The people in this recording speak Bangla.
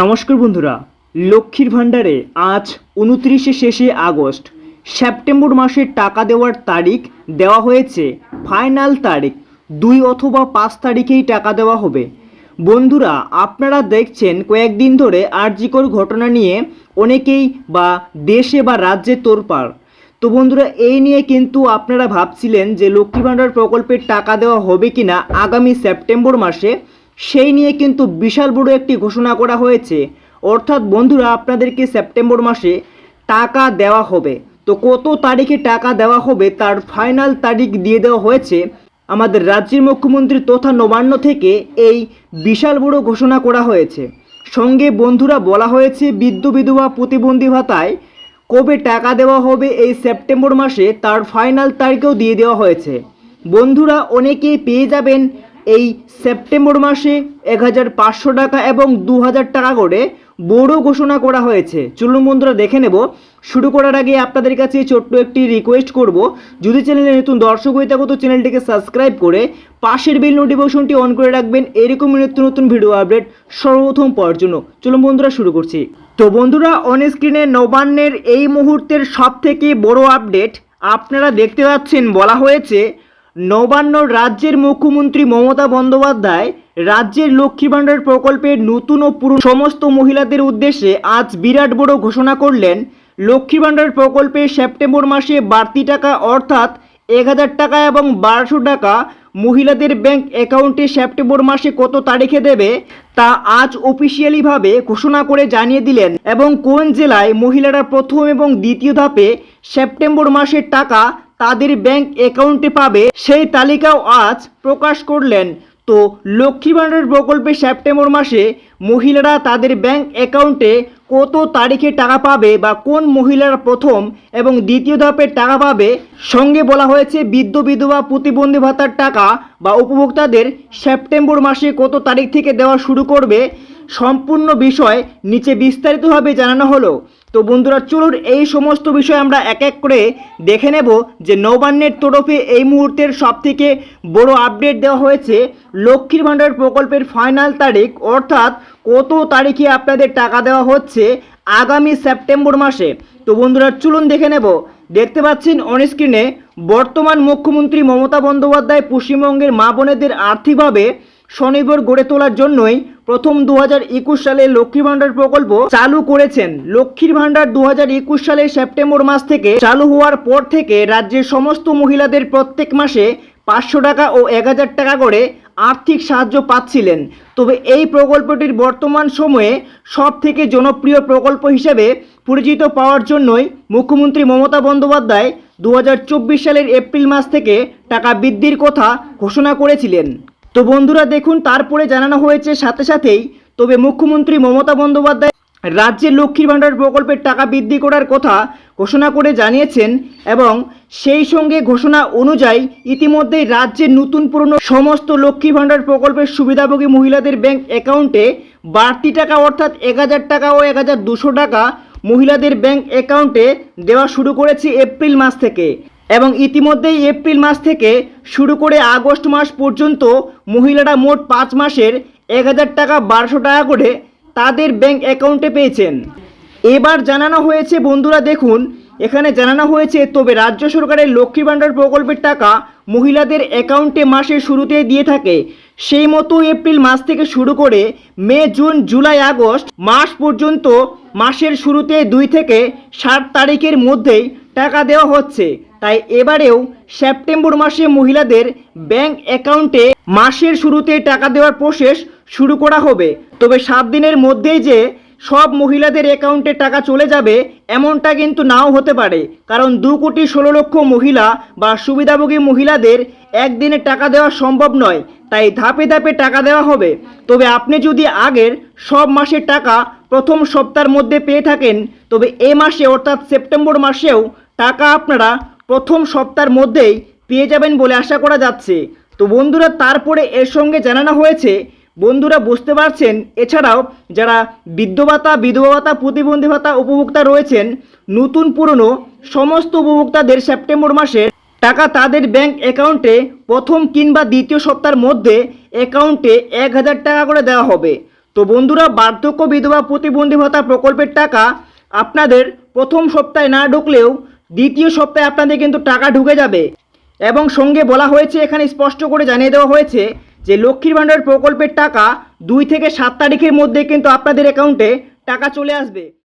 নমস্কার বন্ধুরা, লক্ষ্মীর ভাণ্ডারে আজ উনত্রিশে শেষে আগস্ট, সেপ্টেম্বর মাসের টাকা দেওয়ার তারিখ দেওয়া হয়েছে, ফাইনাল তারিখ, দুই অথবা পাঁচ তারিখেই টাকা দেওয়া হবে। বন্ধুরা, আপনারা দেখছেন কয়েকদিন ধরে আরজিকর ঘটনা নিয়ে অনেকেই বা দেশে বা রাজ্যে তোরপাড় তো বন্ধুরা, এই নিয়ে কিন্তু আপনারা ভাবছিলেন যে লক্ষ্মী ভাণ্ডার প্রকল্পের টাকা দেওয়া হবে কিনা আগামী সেপ্টেম্বর মাসে। সেই নিয়ে কিন্তু বিশাল বড় একটি ঘোষণা করা হয়েছে। অর্থাৎ বন্ধুরা, আপনাদেরকে সেপ্টেম্বর মাসে টাকা দেওয়া হবে। তো কত তারিখে টাকা দেওয়া হবে তার ফাইনাল তারিখ দিয়ে দেওয়া হয়েছে আমাদের রাজ্যের মুখ্যমন্ত্রী তথা নবান্ন থেকে এই বিশাল বড় ঘোষণা করা হয়েছে। সঙ্গে বন্ধুরা, বলা হয়েছে বৃদ্ধ বিধবা প্রতিবন্ধী ভাতায় কবে টাকা দেওয়া হবে এই সেপ্টেম্বর মাসে তার ফাইনাল তারিখেও দিয়ে দেওয়া হয়েছে। বন্ধুরা, অনেকেই পেয়ে যাবেন এই সেপ্টেম্বর মাসে এক হাজার পাঁচশো টাকা এবং দু হাজার টাকা করে বড় ঘোষণা করা হয়েছে। চলুন বন্ধুরা, দেখে নেব। শুরু করার আগে আপনাদের কাছে ছোট্ট একটি রিকোয়েস্ট করব। যদি চ্যানেলে নতুন দর্শক হয়ে থাকো, তো চ্যানেলটিকে সাবস্ক্রাইব করে পাশের বেল নোটিফিকেশনটি অন করে রাখবেন। এরকম নিত্য নতুন ভিডিও আপডেট সর্বপ্রথম পাওয়ার জন্য। চলুন বন্ধুরা, শুরু করছি। তো বন্ধুরা অন স্ক্রিনে নবান্নের এই মুহূর্তের সব থেকে বড় আপডেট আপনারা দেখতে পাচ্ছেন, বলা হয়েছে নবান্ন রাজ্যের মুখ্যমন্ত্রী মমতা বন্দ্যোপাধ্যায় রাজ্যের লক্ষ্মী ভাণ্ডার প্রকল্পের নতুন ও পুরনো সমস্ত মহিলাদের উদ্দেশ্যে আজ বিরাট বড় ঘোষণা করলেন। লক্ষ্মী ভাণ্ডার প্রকল্পে সেপ্টেম্বর মাসে বাড়তি টাকা অর্থাৎ এক হাজার টাকা এবং বারোশো টাকা মহিলাদের ব্যাংক অ্যাকাউন্টে সেপ্টেম্বর মাসে কত তারিখে দেবে তা আজ অফিসিয়ালিভাবে ঘোষণা করে জানিয়ে দিলেন এবং কোন জেলায় মহিলারা প্রথম এবং দ্বিতীয় ধাপে সেপ্টেম্বর মাসের টাকা তাদের ব্যাংক অ্যাকাউন্টে পাবে সেই তালিকাও আজ প্রকাশ করলেন। তো লক্ষ্মী ভাণ্ডার প্রকল্পে সেপ্টেম্বর মাসে মহিলারা তাদের ব্যাংক অ্যাকাউন্টে কত তারিখে টাকা পাবে বা কোন মহিলারা প্রথম এবং দ্বিতীয় ধাপের টাকা পাবে, সঙ্গে বলা হয়েছে বৃদ্ধ, বিধবা, প্রতিবন্ধী ভাতার টাকা বা উপভোক্তাদের সেপ্টেম্বর মাসে কত তারিখ থেকে দেওয়া শুরু করবে, সম্পূর্ণ বিষয় নিচে বিস্তারিতভাবে জানানো হলো। তো বন্ধুরা, চলুন এই সমস্ত বিষয় আমরা এক এক করে দেখে নেব যে নবান্নের তরফে এই মুহূর্তের সবথেকে বড় আপডেট দেওয়া হয়েছে। লক্ষ্মীর ভাণ্ডার প্রকল্পের ফাইনাল তারিখ, অর্থাৎ কত তারিখে আপনাদের টাকা দেওয়া হচ্ছে আগামী সেপ্টেম্বর মাসে। তো বন্ধুরা, চলুন দেখে নেব। দেখতে পাচ্ছেন অনস্ক্রিনে বর্তমান মুখ্যমন্ত্রী মমতা বন্দ্যোপাধ্যায় পশ্চিমবঙ্গের মা বোনেদের আর্থিকভাবে স্বনির্ভর গড়ে তোলার জন্যই প্রথম দু হাজার একুশ সালে লক্ষ্মী ভাণ্ডার প্রকল্প চালু করেছেন। লক্ষ্মীর ভাণ্ডার দু হাজার একুশ সালের সেপ্টেম্বর মাস থেকে চালু হওয়ার পর থেকে রাজ্যের সমস্ত মহিলাদের প্রত্যেক মাসে পাঁচশো টাকা ও এক হাজার টাকা করে আর্থিক সাহায্য পাচ্ছিলেন। তবে এই প্রকল্পটির বর্তমান সময়ে সব থেকে জনপ্রিয় প্রকল্প হিসেবে পরিচিত পাওয়ার জন্যই মুখ্যমন্ত্রী মমতা বন্দ্যোপাধ্যায় দু হাজার চব্বিশ সালের এপ্রিল মাস থেকে টাকা বৃদ্ধির কথা ঘোষণা করেছিলেন। তো বন্ধুরা দেখুন, তারপরে জানানো হয়েছে সাথে সাথেই, তবে মুখ্যমন্ত্রী মমতা বন্দ্যোপাধ্যায় রাজ্যের লক্ষ্মীর ভাণ্ডার প্রকল্পের টাকা বৃদ্ধি করার কথা ঘোষণা করে জানিয়েছেন এবং সেই সঙ্গে ঘোষণা অনুযায়ী ইতিমধ্যেই রাজ্যের নতুন পুরনো সমস্ত লক্ষ্মী ভাণ্ডার প্রকল্পের সুবিধাভোগী মহিলাদের ব্যাংক অ্যাকাউন্টে বাড়তি টাকা অর্থাৎ এক হাজার টাকা ও এক টাকা মহিলাদের ব্যাংক অ্যাকাউন্টে দেওয়া শুরু করেছে এপ্রিল মাস থেকে। এবং ইতিমধ্যেই এপ্রিল মাস থেকে শুরু করে আগস্ট মাস পর্যন্ত মহিলারা মোট পাঁচ মাসের এক হাজার টাকা বারোশো টাকা করে তাদের ব্যাংক অ্যাকাউন্টে পেয়েছেন। এবার জানানো হয়েছে, বন্ধুরা দেখুন, এখানে জানানো হয়েছে, তবে রাজ্য সরকারের লক্ষ্মী ভাণ্ডার প্রকল্পের টাকা মহিলাদের অ্যাকাউন্টে মাসের শুরুতে দিয়ে থাকে। সেই মতো এপ্রিল মাস থেকে শুরু করে মে, জুন, জুলাই, আগস্ট মাস পর্যন্ত মাসের শুরুতে দুই থেকে ষাট তারিখের মধ্যেই টাকা দেওয়া হচ্ছে। তাই এবারেও সেপ্টেম্বর মাসে মহিলাদের ব্যাংক অ্যাকাউন্টে মাসের শুরুতে টাকা দেওয়ার প্রসেস শুরু করা হবে। তবে সাত দিনের মধ্যেই যে সব মহিলাদের অ্যাকাউন্টে টাকা চলে যাবে, এমনটা কিন্তু নাও হতে পারে। কারণ দু কোটি ষোলো লক্ষ মহিলা বা সুবিধাভোগী মহিলাদের একদিনে টাকা দেওয়া সম্ভব নয়, তাই ধাপে ধাপে টাকা দেওয়া হবে। তবে আপনি যদি আগের সব মাসের টাকা প্রথম সপ্তাহের মধ্যে পেয়ে থাকেন, তবে এ মাসে অর্থাৎ সেপ্টেম্বর মাসেও টাকা আপনারা প্রথম সপ্তাহের মধ্যেই পেয়ে যাবেন বলে আশা করা যাচ্ছে। তো বন্ধুরা, তারপরে এর সঙ্গে জানানো হয়েছে, বন্ধুরা বুঝতে পারছেন, এছাড়াও যারা বৃদ্ধ ভাতা, বিধবা ভাতা, প্রতিবন্ধী ভাতা উপভোক্তা রয়েছেন, নতুন পুরনো সমস্ত উপভোক্তাদের সেপ্টেম্বর মাসের টাকা তাদের ব্যাংক অ্যাকাউন্টে প্রথম কিংবা দ্বিতীয় সপ্তাহের মধ্যে অ্যাকাউন্টে এক হাজার টাকা করে দেওয়া হবে। তো বন্ধুরা, বার্ধক্য, বিধবা, প্রতিবন্ধী ভাতা প্রকল্পের টাকা আপনাদের প্রথম সপ্তাহে না ঢুকলেও দ্বিতীয় সপ্তাহে আপনাদের কিন্তু টাকা ঢুকে যাবে। এবং সঙ্গে বলা হয়েছে, এখানে স্পষ্ট করে জানিয়ে দেওয়া হয়েছে যে লক্ষ্মীর ভাণ্ডার প্রকল্পের টাকা দুই থেকে সাত তারিখের মধ্যে কিন্তু আপনাদের অ্যাকাউন্টে টাকা চলে আসবে।